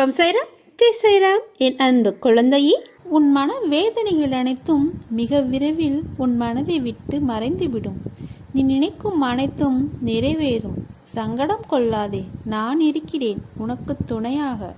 ஓம் சைராம். ஜெய் சைராம். என் அன்பு குழந்தையே உன் மன வேதனைகள் அனைத்தும் மிக விரைவில் உன் மனதை விட்டு மறைந்துவிடும். நீ நினைக்கும் அனைத்தும் நிறைவேறும். சங்கடம் கொள்ளாதே நான் இருக்கிறேன். உனக்கு துணையாக.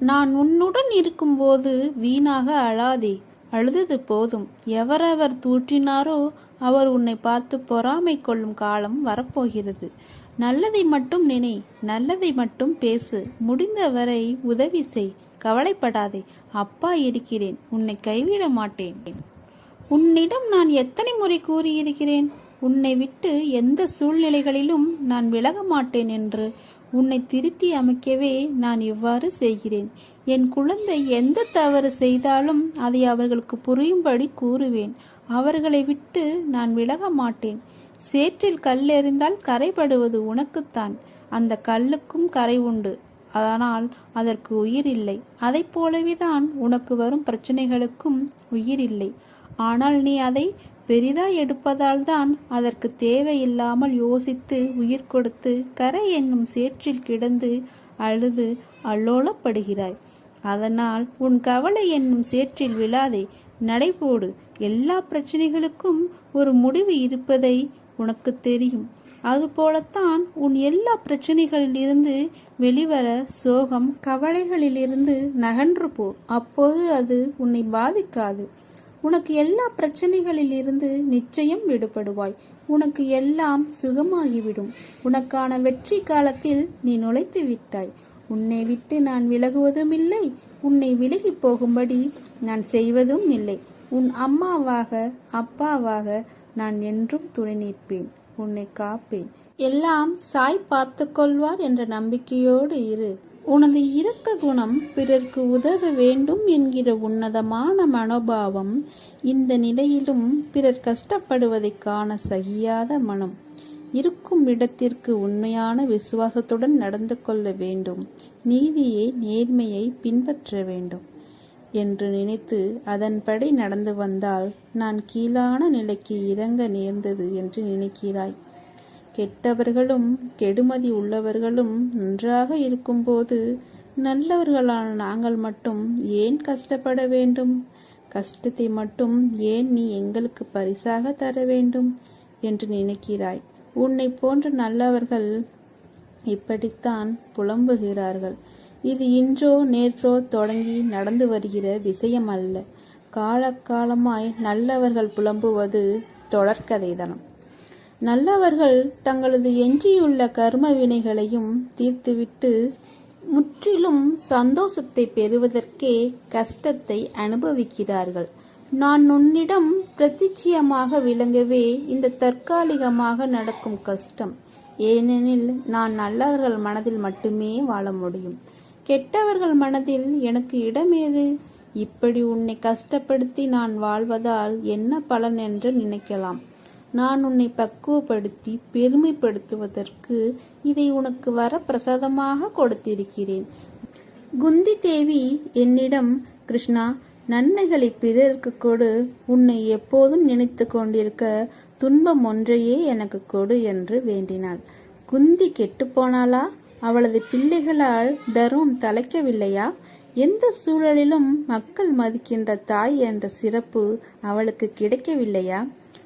நான் உன்னுடன் இருக்கும்போது வீணாக அழாதே. அழுதது போதும். எவரவர் தூற்றினாரோ அவர் உன்னை பார்த்து பொறாமை கொள்ளும் காலம் வரப்போகிறது. நல்லதை மட்டும் நினை நல்லதை மட்டும் பேசு. முடிந்தவரை உதவி செய். கவலைப்படாதே. அப்பா இருக்கிறேன். உன்னை கைவிட மாட்டேன். உன்னிடம் நான் எத்தனை முறை கூறியிருக்கிறேன்? உன்னை விட்டு எந்த சூழ்நிலைகளிலும் நான் விலக மாட்டேன் என்று. உன்னை திருத்தி அமைக்கவே நான் இவ்வாறு செய்கிறேன். என் குழந்தை எந்த தவறு செய்தாலும் அதை அவர்களுக்கு புரியும்படி கூறுவேன். அவர்களை விட்டு நான் விலக மாட்டேன். சேற்றில் கல் எறிந்தால் கரைபடுவது உனக்குத்தான். அந்த கல்லுக்கும் கரை உண்டு. ஆனால் அதற்கு உயிர் இல்லை. அதை போலவேதான் உனக்கு வரும் பிரச்சனைகளுக்கும் உயிர் இல்லை. ஆனால் நீ அதை பெரிதா எடுப்பதால் தான் அதற்கு தேவையில்லாமல் யோசித்து உயிர் கொடுத்து கரை என்னும் சேற்றில் கிடந்து அழுது அல்லோலப்படுகிறாய். அதனால் உன் கவலை என்னும் சேற்றில் விழாதே. நடைபோடு எல்லா பிரச்சனைகளுக்கும் ஒரு முடிவு இருப்பதை உனக்கு தெரியும். அதுபோலத்தான் உன் எல்லா பிரச்சனைகளிலிருந்து வெளிவர சோகம் கவலைகளிலிருந்து நகன்று போ. அப்போது அது உன்னை பாதிக்காது. உனக்கு எல்லா பிரச்சனைகளிலிருந்து நிச்சயம் விடுபடுவாய். உனக்கு எல்லாம் சுகமாகிவிடும். உனக்கான வெற்றி காலத்தில் நீ நுழைத்து விட்டாய். உன்னை விட்டு நான் விலகுவதும் இல்லை உன்னை விலகி போகும்படி நான் செய்வதும் இல்லை. உன் அம்மாவாக அப்பாவாக நான் என்றும் துணை நிற்பேன் உன்னை காப்பேன். எல்லாம் சாய் பார்த்து கொள்வார் என்ற நம்பிக்கையோடு இரு. உனது இரக்க குணம் பிறர்க்கு உதவ வேண்டும் என்கிற உன்னதமான மனோபாவம் இந்த நிலையிலும் பிறர் கஷ்டப்படுவதைக் காண சகியாத மனம். இருக்கும் இடத்திற்கு உண்மையான விசுவாசத்துடன் நடந்து கொள்ள வேண்டும். நீதியை நேர்மையை பின்பற்ற வேண்டும். என்று நினைத்து அதன்படி நடந்து வந்தால் நான் கீழான நிலைக்கு இறங்க நேர்ந்தது என்று நினைக்கிறாய். கெட்டவர்களும் கெடுமதி உள்ளவர்களும் நன்றாக இருக்கும்போது நல்லவர்களான நாங்கள் மட்டும் ஏன் கஷ்டப்பட வேண்டும்? கஷ்டத்தை மட்டும் ஏன் நீ எங்களுக்கு பரிசாக தர வேண்டும்? என்று நினைக்கிறாய். உன்னை போன்ற நல்லவர்கள் இப்படித்தான் புலம்புகிறார்கள். இது இன்றோ நேற்றோ தொடங்கி நடந்து வருகிற விஷயம் அல்ல காலக்காலமாய் நல்லவர்கள் புலம்புவது தொடர்கதைதனம். நல்லவர்கள் தங்களது எஞ்சியுள்ள கர்ம வினைகளையும் தீர்த்துவிட்டு முற்றிலும் சந்தோஷத்தை பெறுவதற்கே கஷ்டத்தை அனுபவிக்கிறார்கள். நான் உன்னிடம் பிரதிச்சியமாக விளங்கவே இந்த தற்காலிகமாக நடக்கும் கஷ்டம். ஏனெனில் நான் நல்லவர்கள் மனதில் மட்டுமே வாழ முடியும். கெட்டவர்கள் மனதில் எனக்கு இடம் ஏது இப்படி உன்னை கஷ்டப்படுத்தி நான் வாழ்வதால் என்ன பலன் என்று நினைக்கலாம். நான் உன்னை பக்குவப்படுத்தி பெருமைப்படுத்துவதற்கு இதை உனக்கு வர பிரசாதமாக கொடுத்திருக்கிறேன். குந்தி தேவி என்னிடம் கிருஷ்ணா நன்மைகளை பிறருக்கு கொடு. உன்னை எப்போதும் நினைத்து கொண்டிருக்க துன்பம் ஒன்றையே எனக்கு கொடு என்று வேண்டினாள். குந்தி கெட்டுப்போனாளா அவளது பிள்ளைகளால் தர்மம் தலைக்கவில்லையா? எந்த சூழலிலும் மக்கள் மதிக்கின்ற தாய் என்ற சிறப்பு அவளுக்கு கிடைக்கவில்லையா?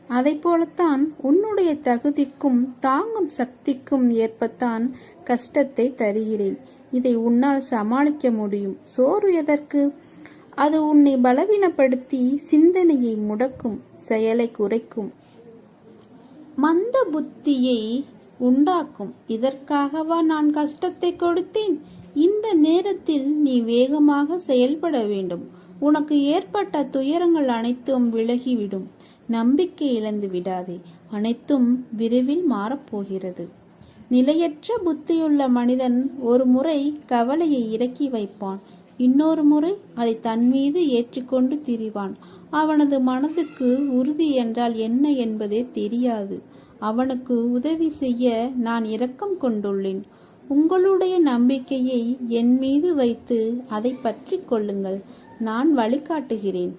அதை போலத்தான் உன்னுடைய தகுதிக்கும் தாங்கும் சக்திக்கும் ஏற்பத்தான் கஷ்டத்தை தருகிறேன். இதை உன்னால் சமாளிக்க முடியும். சோறு எதற்கு? அது உன்னை பலவீனப்படுத்தி சிந்தனையை முடக்கும் செயலை குறைக்கும். மந்த புத்தியை உண்டாக்கும். இதற்காகவா நான் கஷ்டத்தை கொடுத்தேன்? இந்த நேரத்தில் நீ வேகமாக செயல்பட வேண்டும். உனக்கு ஏற்பட்ட துயரங்கள் அனைத்தும் விலகிவிடும். நம்பிக்கை இழந்து விடாதே. அனைத்தும் விரைவில் மாறப்போகிறது. நிலையற்ற புத்தியுள்ள மனிதன் ஒரு முறை கவலையை இறக்கி வைப்பான். இன்னொரு முறை அதை தன் மீது ஏற்றிக்கொண்டு திரிவான். அவனது மனதுக்கு உறுதி என்றால் என்ன என்பதே தெரியாது. அவனுக்கு உதவி செய்ய நான் இரக்கம் கொண்டுள்ளேன். உங்களுடைய நம்பிக்கையை என் மீது வைத்து அதை பற்றி கொள்ளுங்கள். நான் வழிகாட்டுகிறேன்.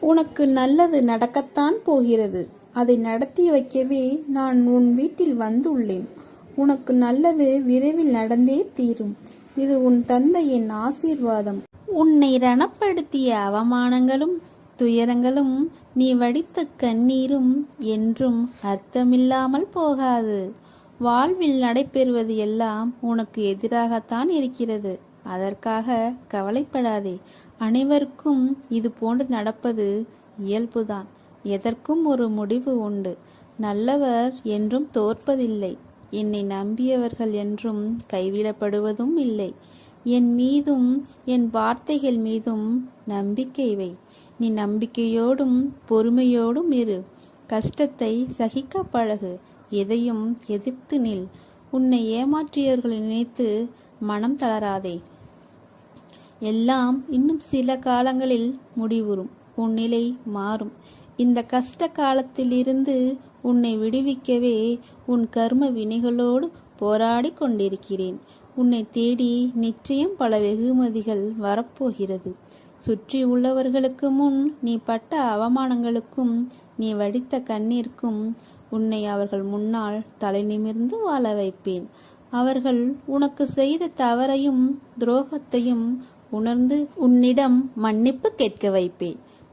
உனக்கு நல்லது நடக்கத்தான் போகிறது. அதை நடத்தி வைக்கவே நான் உன் வீட்டில் வந்துள்ளேன். உனக்கு நல்லது விரைவில் நடந்தே தீரும். இது உன் தந்தையின் ஆசீர்வாதம். உன்னை ரணப்படுத்திய அவமானங்களும் துயரங்களும் நீ வடித்த கண்ணீரும் என்றும் அர்த்தமில்லாமல் போகாது. வாழ்வில் நடைபெறுவது எல்லாம் உனக்கு எதிராகத்தான் இருக்கிறது. அதற்காக கவலைப்படாதே. அனைவருக்கும் இது போன்று நடப்பது இயல்புதான். எதற்கும் ஒரு முடிவு உண்டு. நல்லவர் என்றும் தோற்பதில்லை. என்னை நம்பியவர்கள் என்றும் கைவிடப்படுவதும் இல்லை. என் மீதும் என் வார்த்தைகள் மீதும் நம்பிக்கை வை. நீ நம்பிக்கையோடும் பொறுமையோடும் இரு. கஷ்டத்தை சகிக்க பழகு. எதையும் எதிர்த்து நில். உன்னை ஏமாற்றியவர்களை நினைத்து மனம் தளராதே. எல்லாம் இன்னும் சில காலங்களில் முடிவுறும். உன் நிலை மாறும். இந்த கஷ்ட காலத்திலிருந்து உன்னை விடுவிக்கவே உன் கர்ம வினைகளோடு போராடி கொண்டிருக்கிறேன். உன்னை தேடி நிச்சயம் பல வெகுமதிகள் வரப்போகிறது. சுற்றி உள்ளவர்களுக்கு முன் நீ பட்ட அவமானங்களுக்கும் நீ வடித்த கண்ணீர்க்கும் உன்னை அவர்கள் முன்னால் தலை நிமிர்ந்து வாழ வைப்பேன். அவர்கள் உனக்கு செய்த தவறையும் துரோகத்தையும் உணர்ந்து உன்னிடம் மன்னிப்பு கேட்க வைப்பேன்.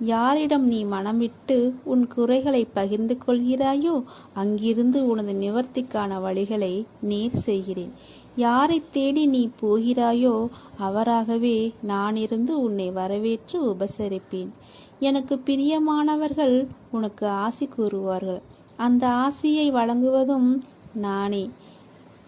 யாரிடம் நீ மனமிட்டு உன் குறைகளை பகிர்ந்து கொள்கிறாயோ அங்கிருந்து உனது நிவர்த்திக்கான வழிகளை நேர் செய்கிறேன். யாரை தேடி நீ போகிறாயோ அவராகவே நான் இருந்து உன்னை வரவேற்று உபசரிப்பேன். எனக்கு பிரியமானவர்கள் உனக்கு ஆசி கூறுவார்கள். அந்த ஆசியை வழங்குவதும் நானே.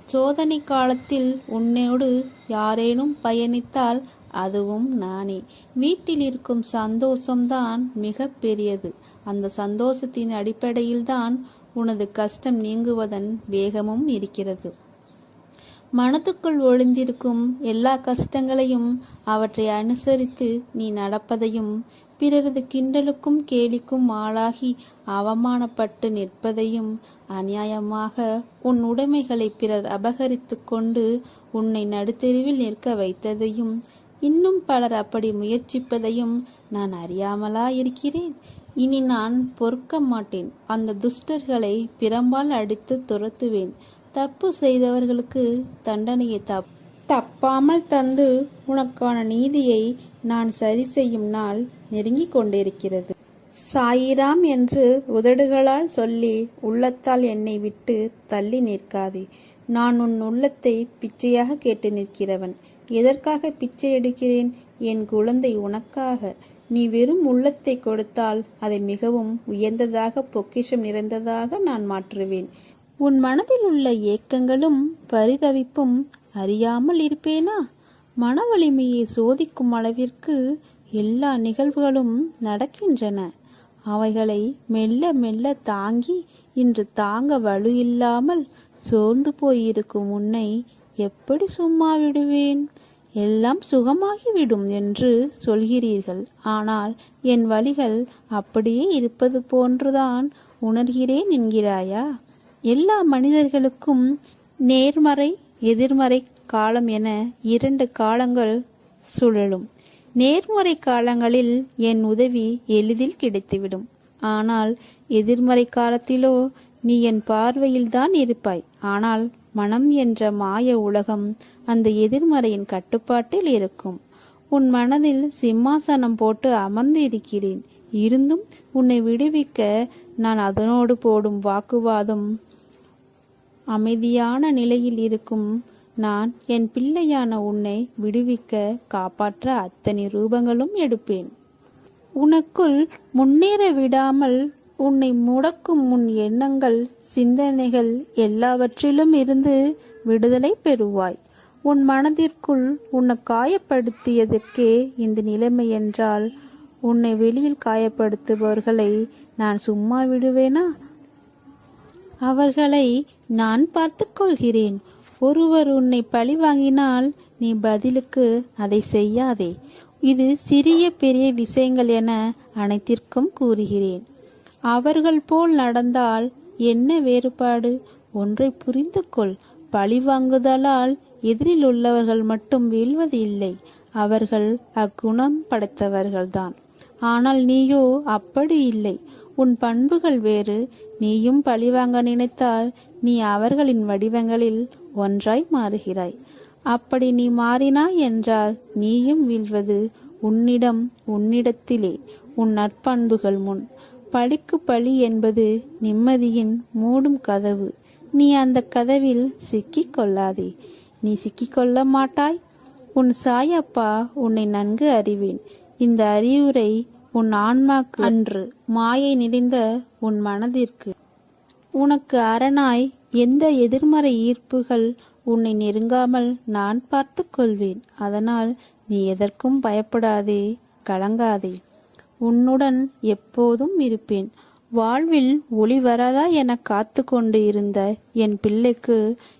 சோதனை காலத்தில் உன்னோடு யாரேனும் பயணித்தால் அதுவும் நானே. வீட்டில் இருக்கும் சந்தோஷம்தான் மிக பெரியது. அந்த சந்தோஷத்தின் அடிப்படையில்தான் உனது கஷ்டம் நீங்குவதன் வேகமும் இருக்கிறது. மனதுக்குள் ஒளிந்திருக்கும் எல்லா கஷ்டங்களையும் அவற்றை அனுசரித்து நீ நடப்பதையும் பிறரது கிண்டலுக்கும் கேலிக்கும் ஆளாகி அவமானப்பட்டு நிற்பதையும் அநியாயமாக உன் உடைமைகளை பிறர் அபகரித்து கொண்டு உன்னை நடுத்தெருவில் நிற்க வைத்ததையும் இன்னும் பலர் அப்படி முயற்சிப்பதையும் நான் அறியாமலா இருக்கிறேன் இனி நான் பொறுக்க மாட்டேன். அந்த துஷ்டர்களை பிரம்பால் அடித்து துரத்துவேன். தப்பு செய்தவர்களுக்கு தண்டனையை தப் தப்பாமல் தந்து உனக்கான நீதியை நான் சரி செய்யும் நாள் நெருங்கிக் கொண்டிருக்கிறது. சாயிராம் என்று உதடுகளால் சொல்லி உள்ளத்தால் என்னை விட்டு தள்ளி நிற்காதே. நான் உன் உள்ளத்தை பிச்சையாக கேட்டு நிற்கிறவன். எதற்காக பிச்சை எடுக்கிறேன்? என் குழந்தை உனக்காக. நீ வெறும் உள்ளத்தை கொடுத்தால் அதை மிகவும் உயர்ந்ததாக பொக்கிஷம் நிறைந்ததாக நான் மாற்றுவேன். உன் மனதில் உள்ள ஏக்கங்களும் பரிதவிப்பும் அறியாமல் இருப்பேனா? மன வலிமையை சோதிக்கும் அளவிற்கு எல்லா நிகழ்வுகளும் நடக்கின்றன. அவைகளை மெல்ல மெல்ல தாங்கி இன்று தாங்க வலு இல்லாமல் சோர்ந்து போயிருக்கும் உன்னை எப்படி சும்மா விடுவேன்? எல்லாம் சுகமாகிவிடும் என்று சொல்கிறீர்கள். ஆனால் என் வழிகள் அப்படியே இருப்பது போன்றுதான் உணர்கிறேன் என்கிறாயா? எல்லா மனிதர்களுக்கும் நேர்மறை எதிர்மறை காலம் என இரண்டு காலங்கள் சுழலும். நேர்மறை காலங்களில் என் உதவி எளிதில் கிடைத்துவிடும். ஆனால் எதிர்மறை காலத்திலோ நீ என் பார்வையில்தான் இருப்பாய். ஆனால் மனம் என்ற மாய உலகம் அந்த எதிர்மறையின் கட்டுப்பாட்டில் இருக்கும். உன் மனதில் சிம்மாசனம் போட்டு அமர்ந்து இருக்கிறேன். இருந்தும் உன்னை விடுவிக்க நான் அதனோடு போடும் வாக்குவாதம் அமைதியான நிலையில் இருக்கும். நான் என் பிள்ளையான உன்னை விடுவிக்க காப்பாற்ற அத்தனை ரூபங்களும் எடுப்பேன். உனக்குள் முன்னேற விடாமல் உன்னை முடக்கும் உன் எண்ணங்கள் சிந்தனைகள் எல்லாவற்றிலும் இருந்து விடுதலை பெறுவாய். உன் மனதிற்குள் உன்னை காயப்படுத்தியதற்கே இந்த நிலைமை என்றால் உன்னை வெளியில் காயப்படுத்துபவர்களை நான் சும்மா விடுவேனா? அவர்களை நான் பார்த்து கொள்கிறேன். ஒருவர் உன்னை பழி வாங்கினால் நீ பதிலுக்கு அதை செய்யாதே. இது சிறிய பெரிய விஷயங்கள் என அனைத்திற்கும் கூறுகிறேன். அவர்கள் போல் நடந்தால் என்ன வேறுபாடு? ஒன்றை புரிந்து கொள் பழிவாங்குதலால் எதிரில் உள்ளவர்கள் மட்டும் வீழ்வது இல்லை. அவர்கள் அக்குணம் படைத்தவர்கள்தான். ஆனால் நீயோ அப்படி இல்லை. உன் பண்புகள் வேறு. நீயும் பழிவாங்க நினைத்தால் நீ அவர்களின் வடிவங்களில் ஒன்றாய் மாறுகிறாய். அப்படி நீ மாறினாய் என்றால் நீயும் வீழ்வது உன்னிடம் உன்னிடத்திலே உன் நற்பண்புகள் முன். பழிக்கு பழி என்பது நிம்மதியின் மூடும் கதவு. நீ அந்த கதவில் சிக்கிக் கொள்ளாதே. நீ சிக்கிக்கொள்ள மாட்டாய். உன் சாயப்பா உன்னை நன்கு அறிவேன். இந்த அறிவுரை உன் ஆன்மாக்கு அன்று மாயை நிறைந்த உன் மனதிற்கு. உனக்கு அரணாய் எந்த எதிர்மறை ஈர்ப்புகள் உன்னை நெருங்காமல் நான் பார்த்து கொள்வேன். அதனால் நீ எதற்கும் பயப்படாதே கலங்காதே. உன்னுடன் எப்போதும் இருப்பேன். வாழ்வில் ஒளி வராதா என காத்து கொண்டு இருந்த என் பிள்ளைக்கு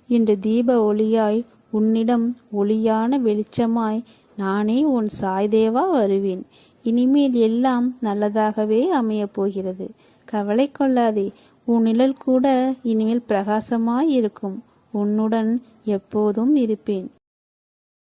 இன்று தீப ஒளியாய் உன்னிடம் ஒளியான வெளிச்சமாய் நானே உன் சாய்தேவா வருவேன். இனிமேல் எல்லாம் நல்லதாகவே அமையப் போகிறது. கவலை கொள்ளாதே உன் நிழல் கூட இனிமேல் பிரகாசமாய் இருக்கும். உன்னுடன் எப்போதும் இருப்பேன்.